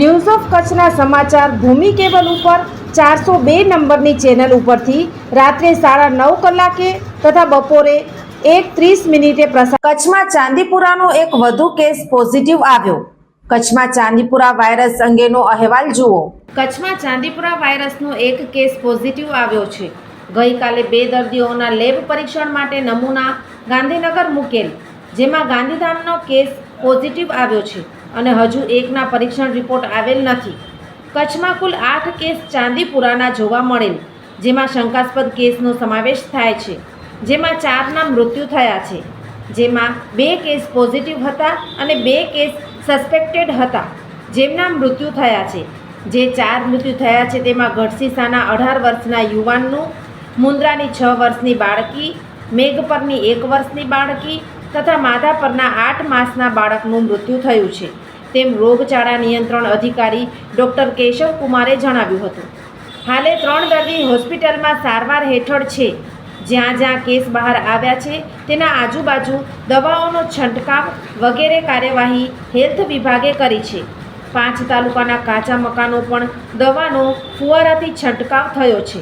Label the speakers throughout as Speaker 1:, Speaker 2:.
Speaker 1: news of કચ્છના સમાચાર ભૂમિ cable ઉપર ચારસો બે નંબરની ચેનલ ઉપરથી રાત્રે સાડા નવ કલાકે તથા બપોરે એક ત્રીસ મિનિટે પ્રસાર કચ્છમાં ચાંદીપુરાનો એક વધુ કેસ પોઝિટિવ આવ્યો. કચ્છમાં ચાંદીપુરા વાયરસ અંગેનો અહેવાલ જુઓ. કચ્છમાં ચાંદીપુરા વાયરસનો એક કેસ પોઝિટિવ આવ્યો છે. ગઈકાલે બે દર્દીઓના લેબ પરીક્ષણ માટે નમૂના ગાંધીનગર મૂકેલ. જેમાં ગાંધીધામનો કેસ પોઝિટિવ આવ્યો છે અને હજુ એકના પરીક્ષણ રિપોર્ટ આવેલ નથી. કચ્છમાં કુલ આઠ કેસ ચાંદીપુરાના જોવા મળેલ જેમાં શંકાસ્પદ કેસનો સમાવેશ થાય છે, જેમાં ચારના મૃત્યુ થયા છે, જેમાં બે કેસ પોઝિટિવ હતા અને બે કેસ સસ્પેક્ટેડ હતા, જેમના મૃત્યુ થયા છે. જે ચાર મૃત્યુ થયા છે તેમાં ગઢસીસાના અઢાર વર્ષના યુવાનનું, મુન્દ્રાની છ વર્ષની બાળકી, મેઘપરની એક વર્ષની બાળકી તથા માધાપરના આઠ માસના બાળકનું મૃત્યુ થયું છે. તેમ રોગચાળા નિયંત્રણ અધિકારી ડૉક્ટર કેશવ કુમારે જણાવ્યું હતું. હાલે ત્રણ દર્દી હોસ્પિટલમાં સારવાર હેઠળ છે. જ્યાં જ્યાં કેસ બહાર આવ્યા છે, તેના આજુબાજુ દવાઓનો છંટકાવ વગેરે કાર્યવાહી હેલ્થ વિભાગે કરી છે. પાંચ તાલુકાના કાચા મકાનો પણ દવાનો ફુવારાથી છંટકાવ થયો છે.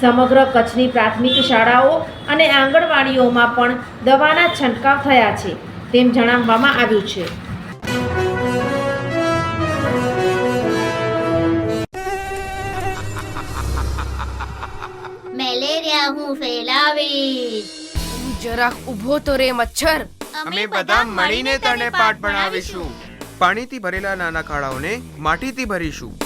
Speaker 1: સમગ્ર કચ્છની પ્રાથમિક શાળાઓ અને આંગણવાડીઓમાં પણ દવાના છંટકાવ થયા છે તેમ જણાવવામાં આવ્યું છે.
Speaker 2: મેલેરિયા હું ફેલાવીશ.
Speaker 3: જરાક ઊભો તો રે મચ્છર.
Speaker 4: અમે બધા મળીને તને પાઠ ભણાવીશું. પાણીથી ભરેલા નાના ખાડાઓને માટીથી ભરીશું.